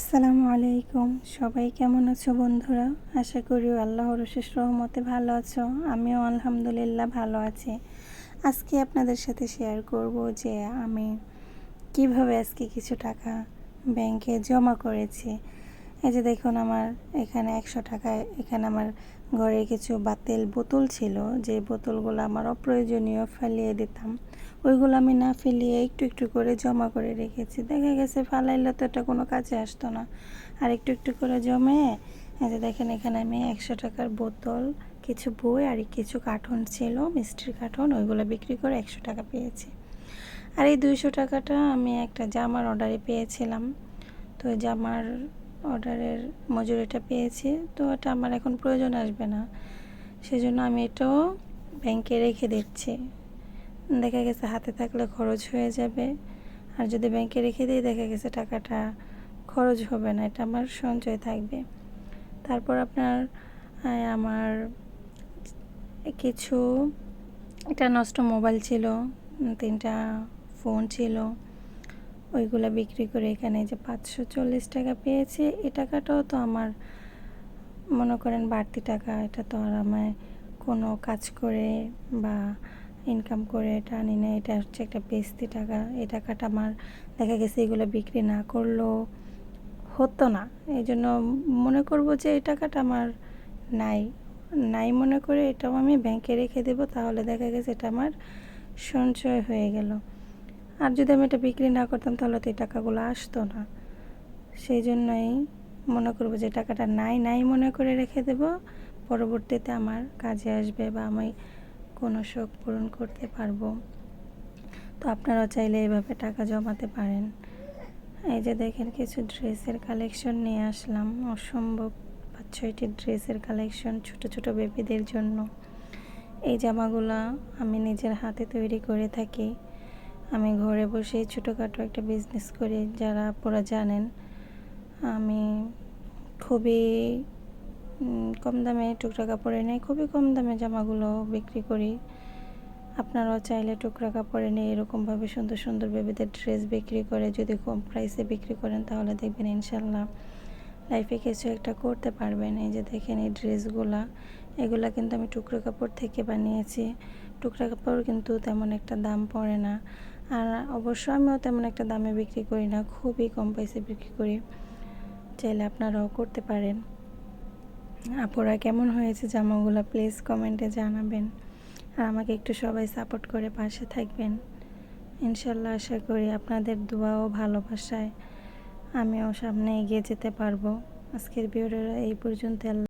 আসসালামু আলাইকুম। সবাই কেমন আছো বন্ধুরা? আশা করি আল্লাহর অশেষ রহমতে ভালো আছো। আমিও আলহামদুলিল্লাহ ভালো আছি। আজকে আপনাদের সাথে শেয়ার করব যে আমি কীভাবে আজকে কিছু টাকা ব্যাংকে জমা করেছি। এই যে দেখুন আমার এখানে একশো টাকায়, এখানে আমার ঘরে কিছু বাতেল বোতল ছিল, যে বোতলগুলো আমার অপ্রয়োজনীয় ফেলিয়ে দিতাম। ওইগুলো আমি না ফেলিয়ে একটু একটু করে জমা করে রেখেছি। দেখা গেছে ফালাইলে তো এটা কোনো কাজে আসতো না। আর একটু একটু করে জমে, এই যে দেখেন এখানে আমি একশো টাকার বোতল, কিছু বই আর কিছু কার্টন ছিল, মিষ্টির কার্টন, ওইগুলো বিক্রি করে একশো টাকা পেয়েছি। আর এই দুইশো টাকাটা আমি একটা জামার অর্ডারে পেয়েছিলাম। তো জামার অর্ডারের মজুরিটা পেয়েছি, তো এটা আমার এখন প্রয়োজন আসবে না। সেজন্য আমি এটাও ব্যাংকে রেখে দিচ্ছি। দেখা গেছে হাতে থাকলে খরচ হয়ে যাবে। আর যদি ব্যাংকে রেখে দিই, দেখা গেছে টাকাটা খরচ হবে না, এটা আমার সঞ্চয় থাকবে। তারপর আপনার আমার কিছু একটা নষ্ট মোবাইল ছিল, তিনটা ফোন ছিল। ওইগুলো বিক্রি করে এখানে যে পাঁচশো চল্লিশ টাকা পেয়েছি, এ টাকাটাও তো আমার মনে করেন বাড়তি টাকা, এটা তো আর আমায় কোনো কাজ করে বা ইনকাম করে এটা আনি না এটা হচ্ছে একটা বেস্তি টাকা। এই টাকাটা আমার দেখা গেছে এগুলো বিক্রি না করলেও হতো না। এই জন্য মনে করব যে এই টাকাটা আমার নাই। নাই মনে করে এটাও আমি ব্যাংকে রেখে দেবো, তাহলে দেখা গেছে এটা আমার সঞ্চয় হয়ে গেল। আর যদি আমি এটা বিক্রি না করতাম, তাহলে তো এই টাকাগুলো আসতো না। সেই জন্যই মনে করব যে টাকাটা নাই নাই মনে করে রেখে দেব। পরবর্তীতে আমার কাজে আসবে বা আমি কোনো শখ পূরণ করতে পারব। তো আপনারাও চাইলে এইভাবে টাকা জমাতে পারেন। এই যে দেখেন, কিছু ড্রেসের কালেকশন নিয়ে আসলাম। অসম্ভব পাঁচ, ছয়টি ড্রেসের কালেকশন ছোট ছোট বেবিদের জন্য। এই জামাগুলো আমি নিজের হাতে তৈরি করে থাকি। আমি ঘরে বসেই ছোটোখাটো একটা বিজনেস করি, যারা আপনারা জানেন। আমি খুবই কম দামে টুকরা কাপড়ে নেই খুবই কম দামে জামাগুলো বিক্রি করি। আপনারাও চাইলে টুকরা কাপড়ে নিয়ে এরকমভাবে সুন্দর সুন্দর বেবিদের ড্রেস বিক্রি করে, যদি কম প্রাইসে বিক্রি করেন, তাহলে দেখবেন ইনশাল্লাহ লাইফে কিছু একটা করতে পারবেন। এই যে দেখেন এই ড্রেসগুলা এগুলা কিন্তু আমি টুকরো কাপড় থেকে বানিয়েছি। টুকরা কাপড় কিন্তু তেমন একটা দাম পড়ে না। আর অবশ্য আমিও তেমন একটা দামে বিক্রি করি না, খুবই কম পয়সে বিক্রি করি। চাইলে আপনারাও করতে পারেন। আপুরা কেমন হয়েছে জামাগুলো প্লিজ কমেন্টে জানাবেন। আর আমাকে একটু সবাই সাপোর্ট করে পাশে থাকবেন। ইনশাল্লাহ আশা করি আপনাদের দোয়া ও ভালোবাসায় আমিও সামনে এগিয়ে যেতে পারব। আজকের ভিডিওটা এই পর্যন্ত।